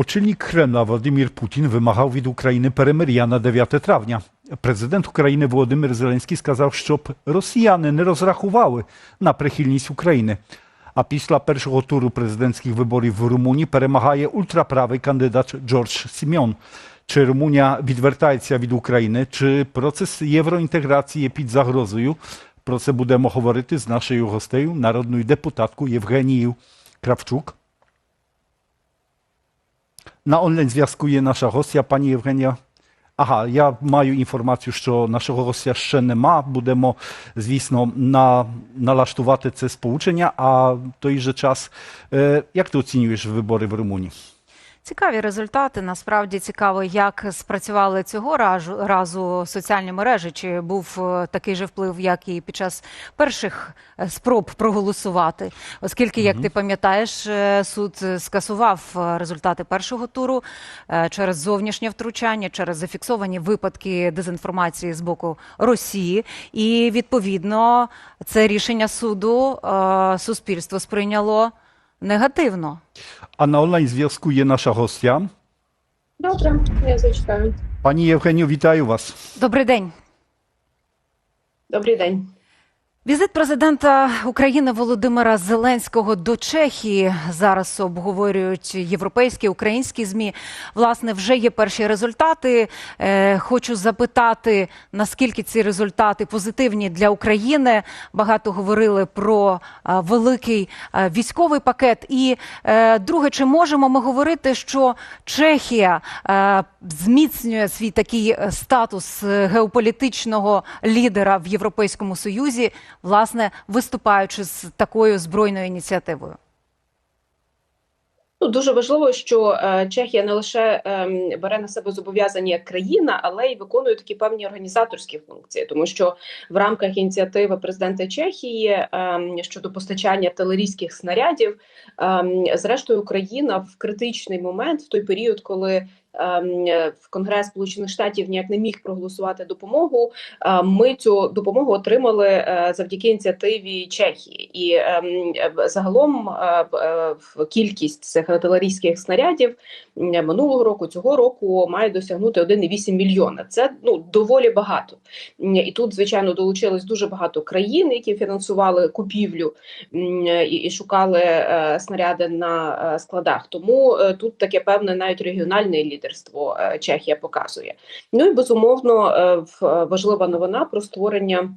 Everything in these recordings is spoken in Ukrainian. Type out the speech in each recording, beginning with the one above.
Очільник Кремля Владимир Путін вимагав від України перемир'я на 9 травня. Президент України Володимир Зеленський сказав, щоб росіяни не розрахували на прихильність України. А після першого туру президентських виборів в Румунії перемагає ультраправий кандидат Джордж Сімьон. Чи Румунія відвертається від України, чи процес євроінтеграції є під загрозою? Про це будемо говорити з нашою гостею, народною депутаткою Євгенією Кравчук. На онлайн-зв'язку є наша гостя, пані Євгенія. Ага, я маю інформацію, що нашого гостя ще нема. Будемо, звісно, на, налаштувати це сполучення. А в той же час, е, як ти оцінюєш вибори в Румунії? Цікаві результати. Насправді цікаво, як спрацювали цього разу, разу соціальні мережі. Чи був е, такий же вплив, як і під час перших е, спроб проголосувати? Оскільки, як ти пам'ятаєш, е, суд скасував результати першого туру через зовнішнє втручання, через зафіксовані випадки дезінформації з боку Росії, і відповідно це рішення суду суспільство сприйняло негативно. А на онлайн-зв'язку є наша гостя. Добре, я зачекаю. Пані Євгенію, вітаю вас. Добрий день. Добрий день. Візит президента України Володимира Зеленського до Чехії зараз обговорюють європейські українські змі. Власне, вже є перші результати. Е, хочу запитати, наскільки ці результати позитивні для України. Багато говорили про е, великий е, військовий пакет. І друге, чи можемо ми говорити, що Чехія зміцнює свій такий статус геополітичного лідера в Європейському Союзі, власне, виступаючи з такою збройною ініціативою? Ну дуже важливо, що е, Чехія не лише ем, бере на себе зобов'язання як країна, але й виконує такі певні організаторські функції, тому що в рамках ініціативи президента Чехії ем, щодо постачання артилерійських снарядів, ем, зрештою Україна в критичний момент, в той період, коли в Конгрес Сполучених Штатів ніяк не міг проголосувати допомогу. е, Ми цю допомогу отримали е, завдяки ініціативі Чехії, і ем, е, загалом е, е, кількість цих артилерійських снарядів минулого року, цього року має досягнути 1,8 мільйона. Це ну доволі багато. І тут, звичайно, долучилось дуже багато країн, які фінансували купівлю і, шукали е, снаряди на е, складах. Тому е, тут таке певне навіть регіональне лідерство е, Чехія показує. Ну і безумовно е, важлива новина про створення.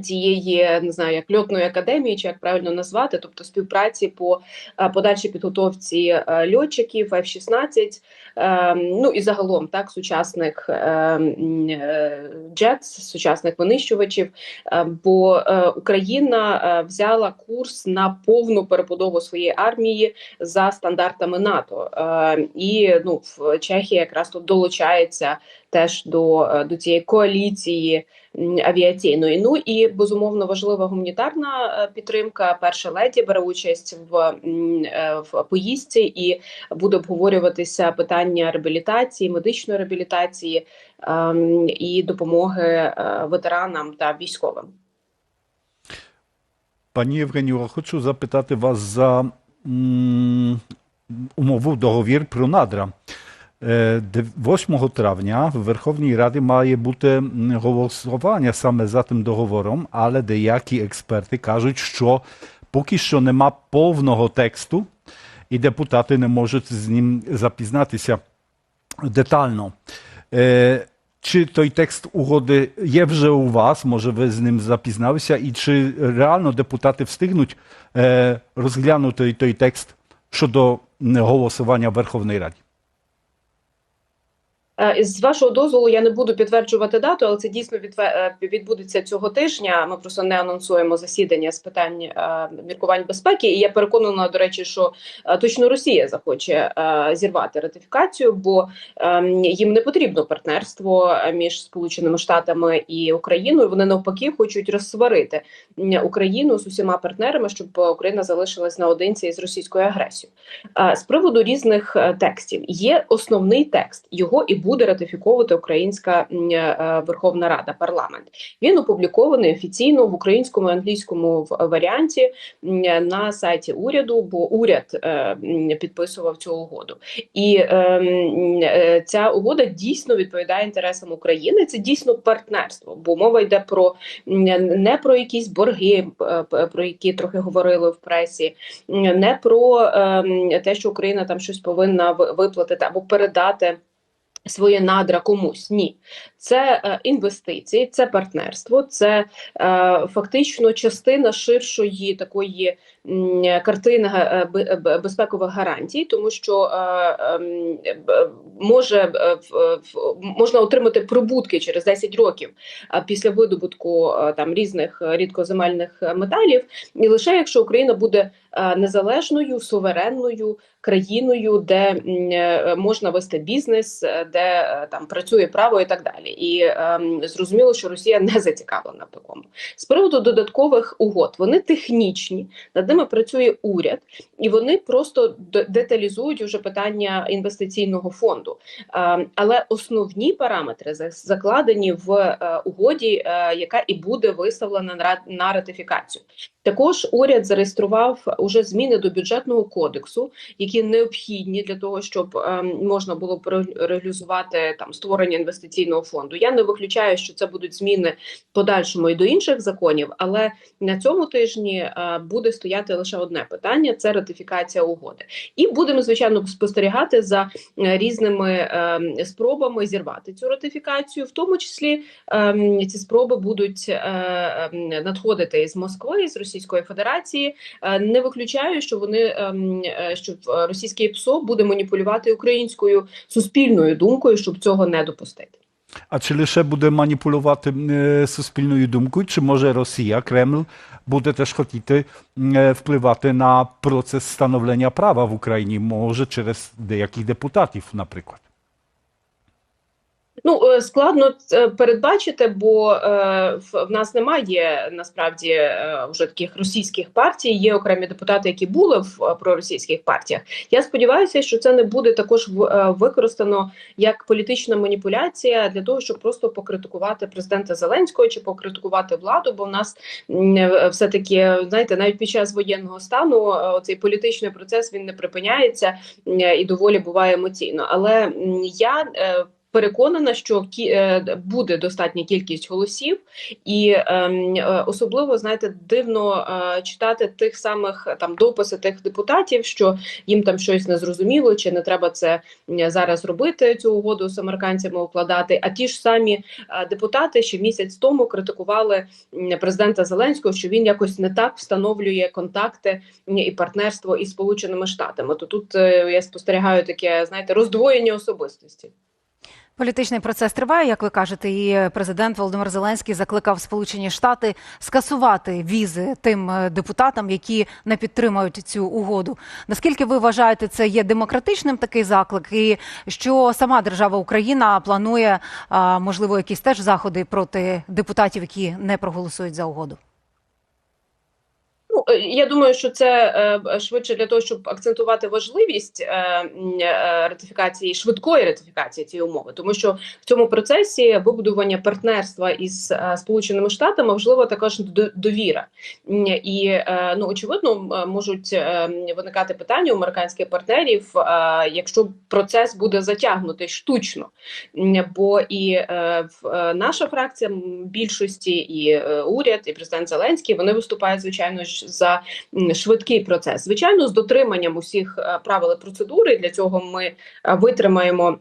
Цієї не знаю, як льотної академії, чи як правильно назвати, тобто співпраці по е, подальшій підготовці е, льотчиків F-16, е, ну і загалом так сучасних е, е, джетс, сучасних винищувачів. Е, Бо Україна взяла курс на повну перебудову своєї армії за стандартами НАТО, і ну в Чехія якраз тут долучається теж до, до цієї коаліції авіаційної. Ну і безумовно важлива гуманітарна е, підтримка. Перша леді бере участь в, е, в поїздці і буде обговорюватися питання реабілітації, медичної реабілітації ем, і допомоги е, ветеранам та військовим. Пані Євгенію, хочу запитати вас за умову договір про надра. Е, дев- 8 травня в Верховній Раді має бути голосування саме за тим договором, але деякі експерти кажуть, що поки що нема повного тексту, і депутати не можуть з ним запізнатися детально. Чи той текст угоди є вже у вас? Може, ви з ним запізналися? І чи реально депутати встигнуть розглянути той текст щодо голосування в Верховній Раді? Е, З вашого дозволу я не буду підтверджувати дату, але це дійсно е, відбудеться цього тижня. Ми просто не анонсуємо засідання з питань е, міркувань безпеки. І я переконана, до речі, що точно Росія захоче зірвати ратифікацію, бо е, їм не потрібно партнерство між Сполученими Штатами і Україною. Вони навпаки хочуть розсварити Україну з усіма партнерами, щоб Україна залишилась наодинці з російською агресією. З приводу різних текстів є основний текст, його і буде ратифіковувати Українська е, Верховна Рада, парламент. Він опублікований офіційно в українському і англійському в- варіанті на сайті уряду, бо уряд е, підписував цю угоду. І е, е, ця угода дійсно відповідає інтересам України. Це дійсно партнерство, бо мова йде про не про якісь борги, е, про які трохи говорили в пресі, не про те, що Україна там щось повинна виплатити або передати. Свої надра комусь. Ні, це е, інвестиції, це партнерство, це е, фактично частина ширшої такої картини е, бе- бе- безпекових гарантій, тому що ем, може можна отримати прибутки через 10 років після видобутку там різних рідкоземельних металів, і лише якщо Україна буде незалежною, суверенною країною, де можна вести бізнес, де там працює право і так далі. І ем, зрозуміло, що Росія не зацікавлена в такому. З приводу додаткових угод, вони технічні, над ними працює уряд, і вони просто деталізують уже питання інвестиційного фонду. Е, Але основні параметри за- закладені в е, угоді, е, яка і буде виставлена на на ратифікацію. Також уряд зареєстрував уже зміни до бюджетного кодексу, які необхідні для того, щоб е, можна було реалізувати там створення інвестиційного фонду. Я не виключаю, що це будуть зміни подальшому і до інших законів, але на цьому тижні е, буде стояти лише одне питання: це ратифікація угоди. І будемо звичайно спостерігати за е, різними е, спробами зірвати цю ратифікацію, в тому числі е, ці спроби будуть е, надходити із Москви, із Російської Федерації. Е, не виключаю, що вони е, е, що е, російське ПСО буде маніпулювати українською суспільною думкою, щоб цього не допустити. А чи лише буде маніпулювати суспільною думкою, чи може Росія, Кремль буде теж хотіти впливати на процес становлення права в Україні, може через деяких депутатів, наприклад? Ну е, складно передбачити, бо е, в, нас немає насправді е, вже таких російських партій. Є окремі депутати, які були в е, проросійських партіях. Я сподіваюся, що це не буде також е, використано як політична маніпуляція для того, щоб просто покритикувати президента Зеленського чи покритикувати владу. Бо в нас все таки знаєте, навіть під час воєнного стану е, цей політичний процес він не припиняється е, і доволі буває емоційно. Але я е, переконана, що кі, е, буде достатня кількість голосів, і ем, е, особливо знаєте, дивно е, читати тих самих там дописи тих депутатів, що їм там щось не зрозуміло, чи не треба це зараз робити, цю угоду з американцями укладати. А ті ж самі депутати ще місяць тому критикували президента Зеленського, що він якось не так встановлює контакти і партнерство із Сполученими Штатами. То тут я спостерігаю таке, знаєте, роздвоєння особистості. Політичний процес триває, як ви кажете, і президент Володимир Зеленський закликав Сполучені Штати скасувати візи тим е, депутатам, які не підтримують цю угоду. Наскільки ви вважаєте, це є демократичним такий заклик, і що сама держава Україна планує можливо якісь теж заходи проти депутатів, які не проголосують за угоду? Е, я думаю, що це е, швидше для того, щоб акцентувати важливість е, ратифікації, швидкої ратифікації цієї умови, тому що в цьому процесі вибудування партнерства із Сполученими Штатами важлива також до- довіра. І ну очевидно можуть виникати питання у американських партнерів, якщо процес буде затягнутий штучно. Бо і наша фракція більшості, і уряд, і президент Зеленський вони виступають звичайно ж за швидкий процес. Звичайно, з дотриманням усіх е, правил і процедури. Для цього ми е, витримаємо.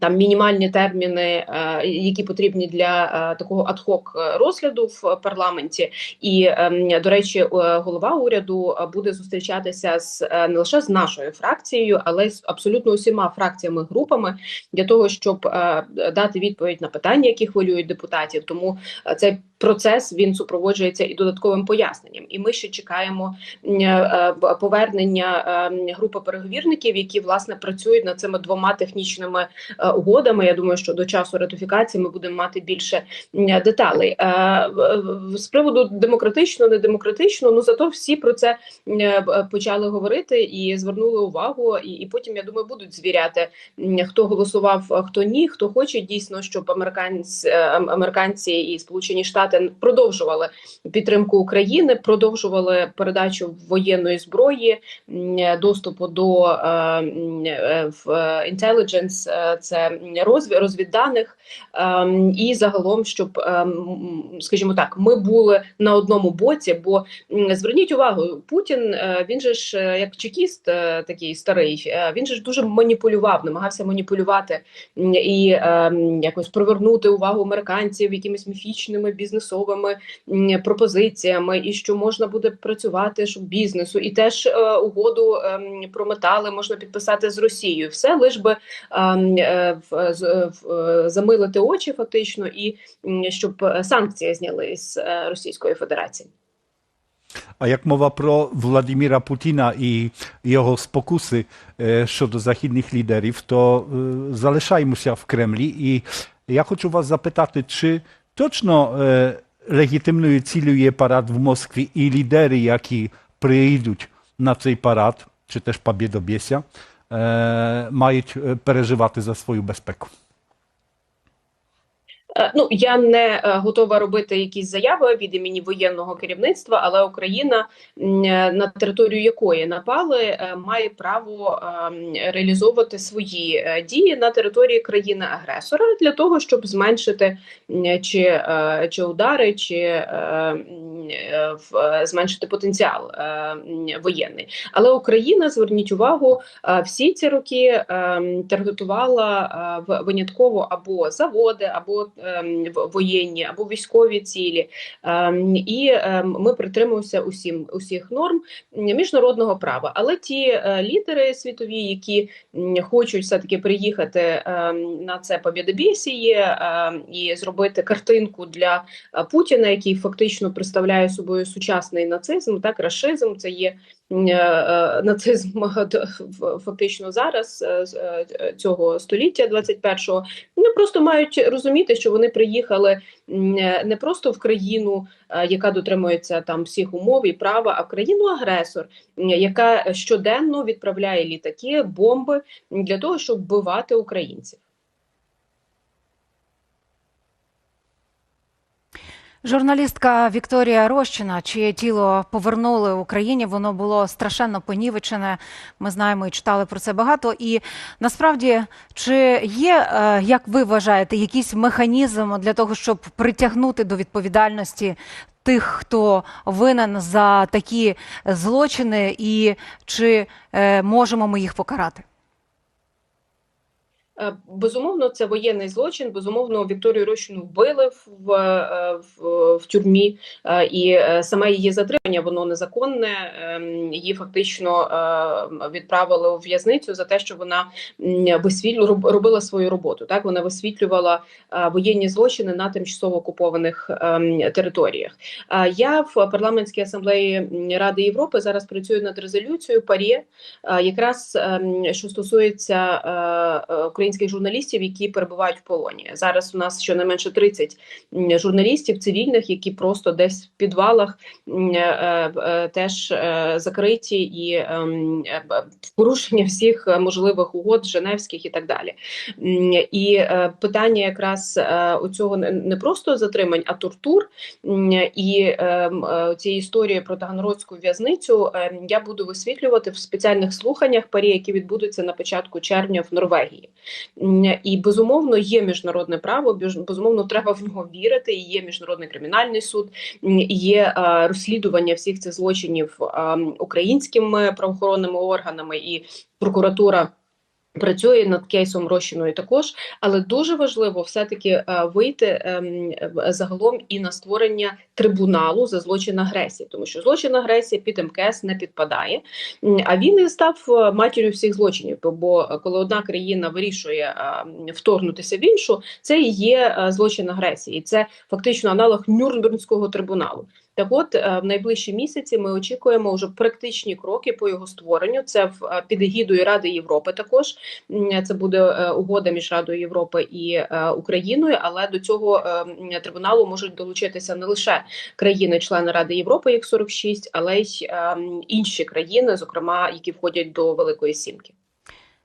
Там мінімальні терміни, е, які потрібні для такого адхок розгляду в парламенті, і ем, до речі, голова уряду буде зустрічатися з не лише з нашою фракцією, але й з абсолютно усіма фракціями групами для того, щоб дати відповідь на питання, які хвилюють депутатів. Тому цей процес він супроводжується і додатковим поясненням. І ми ще чекаємо е, б- повернення е, групи переговірників, які власне працюють над цими двома технічними е, угодами. Я думаю, що до часу ратифікації ми будемо мати більше деталей. Е, З приводу демократично, недемократично, ну зато всі про це е, почали говорити і звернули увагу. І, потім я думаю, будуть звіряти, хто голосував, хто ні, хто хоче дійсно, щоб американці, американці і Сполучені Штати продовжували підтримку України, продовжували передачу воєнної зброї, доступу до м, е, е, це розвід, розвідданих, ем, і загалом, щоб, ем, скажімо так, ми були на одному боці. Бо зверніть увагу, Путін е, він же ж як чекіст такий старий, він же ж дуже маніпулював, намагався маніпулювати і ем, якось привернути увагу американців якимись міфічними бізнесовими пропозиціями, і що можна буде працювати щоб бізнесу, і теж е, угоду ем, про метали можна підписати з Росією. Все лиш би ем, е, в- е, замилити очі, фактично, і щоб е, санкції зняли з е, Російської Федерації. A jak mowa pro Władimira Putina i jego spokusy e, щодо західних лідерів, то е, залишаємося в Кремлі. І я хочу вас запитати, чи точно е, легітимною цілею є парад в Москві і лідери, які прийдуть на цей парад, чи теж Побєдобєся, е, мають е, переживати за свою безпеку? Е, Ну я не е, готова робити якісь заяви від імені воєнного керівництва, але Україна, е, на територію якої напали, має право ем, реалізовувати свої дії на території країни-агресора для того, щоб зменшити чи, чи удари, чи зменшити потенціал воєнний. Але Україна, зверніть увагу, всі ці роки ем, таргетувала винятково або заводи, або воєнні, або військові цілі. Ем, І ем, ми притримуємося усім усіх норм міжнародного права. Але ті е, лідери світові, які хочуть все таки приїхати ем, на це побєдобєсіє ем, і зробити картинку для е, Путіна, який фактично представляє собою сучасний нацизм, так рашизм, це є нацизм е, фактично зараз е, е, цього століття 21-го. Вони просто мають розуміти, що вони приїхали е, не просто в країну, е, яка дотримується там всіх умов і права, а в країну агресор, яка щоденно відправляє літаки, бомби для того, щоб вбивати українців. Журналістка Вікторія Рощина, чиє тіло повернули Україні, воно було страшенно понівечене. Ми знаємо і читали про це багато. І насправді, чи є, е, як ви вважаєте, якийсь механізм для того, щоб притягнути до відповідальності тих, хто винен за такі злочини, і чи е, можемо ми їх покарати? Е, Безумовно, це воєнний злочин. Безумовно, Вікторію Рощину вбили в, е, в, в тюрмі, е, і саме її затримання воно незаконне. Ем, Її фактично відправили у в'язницю за те, що вона висвітлю робила свою роботу. Так вона висвітлювала воєнні злочини на тимчасово окупованих ем, територіях. Я в парламентській асамблеї Ради Європи зараз працюю над резолюцією ПАРЄ, якраз ем, що стосується е, українських журналістів, які перебувають в полоні. Зараз у нас щонайменше 30 журналістів цивільних, які просто десь в підвалах е, е, теж е, закриті і ем, в порушення всіх можливих угод Женевських і так далі. І питання якраз у цього не- просто затримань, а тортур. І ем, цієї історії про Таганрозьку в'язницю ем, я буду висвітлювати в спеціальних слуханнях парі, які відбудуться на початку червня в Норвегії. І безумовно є міжнародне право, безумовно, треба в нього вірити. І є міжнародний кримінальний суд, є е, розслідування всіх цих злочинів ем, українськими правоохоронними органами і прокуратура. Працює над кейсом розчиною також, але дуже важливо все-таки е, вийти ем, загалом і на створення трибуналу за злочин агресії, тому що злочин агресії під МКС не підпадає. А він і став е, матір'ю всіх злочинів. бо- е, коли одна країна вирішує вторгнутися в іншу, це і є злочин агресії, і це фактично аналог Нюрнбернського трибуналу. Так, от е, в найближчі місяці ми очікуємо вже практичні кроки по його створенню. Це в е, під егідою Ради Європи. Також це буде е, угода між Радою Європи і Україною. Але до цього трибуналу можуть долучитися не лише країни-члени Ради Європи, як 46, але й інші країни, зокрема, які входять до Великої Сімки.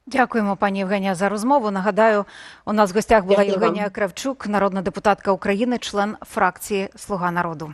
Дякуємо, пані Євгенія, за розмову. Нагадаю, у нас в гостях була Дякую вам. Євгенія Кравчук, народна депутатка України, член фракції Слуга народу.